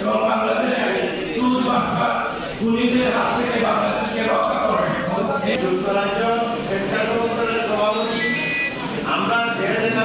এবং বাংলাদেশের চুল বাঁকা পুলিশের হাত থেকে বাংলাদেশকে রক্ষা করে যুক্তরাজ্য স্বেচ্ছাসেবকের সভাপতি, আমরা ধীরে ধীরে না